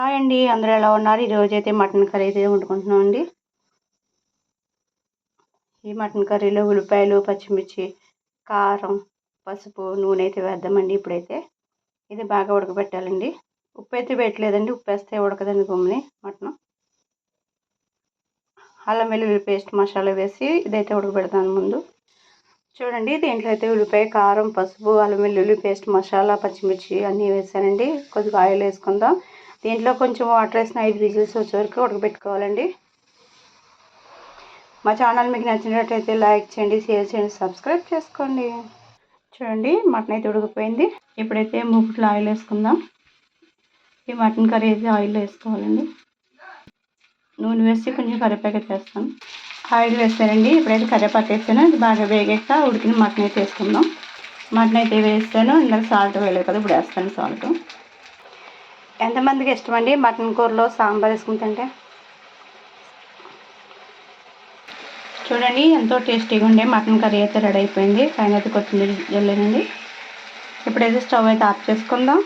Hi అండి అందరూ ఎలా ఉన్నారు? ఈరోజు అయితే మటన్ కర్రీ అయితే వండుకుంటున్నాం అండి ఈ మటన్ కర్రీలో ఉల్లిపాయలు పచ్చిమిర్చి కారం పసుపు నూనె అయితే వేద్దామండి ఇప్పుడైతే. ఇది బాగా ఉడకబెట్టాలండి. ఉప్పు అయితే పెట్టలేదండి ఉప్పు వేస్తే ఉడకదండి గుమ్మని మటన్. అల్లం వెల్లుల్లి పేస్ట్ మసాలా వేసి ఇదైతే ఉడకబెడతాను ముందు. చూడండి దీంట్లో అయితే ఉల్లిపాయ కారం పసుపు అల్లం వెల్లుల్లి పేస్ట్ మసాలా పచ్చిమిర్చి అన్నీ వేసానండి. కొద్దిగా ఆయిల్ వేసుకుందాం. దీంట్లో కొంచెం వాటర్ వేసిన ఐదు విజిల్స్ వచ్చే వరకు ఉడకబెట్టుకోవాలండి. మా ఛానల్ మీకు నచ్చినట్టయితే లైక్ చేయండి షేర్ చేయండి సబ్స్క్రైబ్ చేసుకోండి. చూడండి మటన్ అయితే ఉడికిపోయింది. ఇప్పుడైతే మూపుట్లో ఆయిల్ వేసుకుందాం. ఈ మటన్ కర్రీ అయితే ఆయిల్ వేసుకోవాలండి. నూనె వేసి కొంచెం కరివేపాకు వేస్తాం. ఆయిల్ వేస్తానండి ఇప్పుడైతే కరివేపాకు వేస్తాను అది బాగా వేగాక ఉడికిన మటన్ అయితే వేసుకుందాం. మటన్ అయితే వేస్తాను ఇందాక సాల్ట్ వేయలేదు కదా ఇప్పుడు వేస్తాను సాల్ట్. ఎంతమందికి ఇష్టమండి మటన్ కూరలో సాంబార్ వేసుకుంటుంటే చూడండి ఎంతో టేస్టీగా ఉండే మటన్ కర్రీ అయితే రెడీ అయిపోయింది. పైన అయితే కొత్తిమీర జల్లేనండి ఇప్పుడైతే స్టవ్ అయితే ఆఫ్ చేసుకుందాం.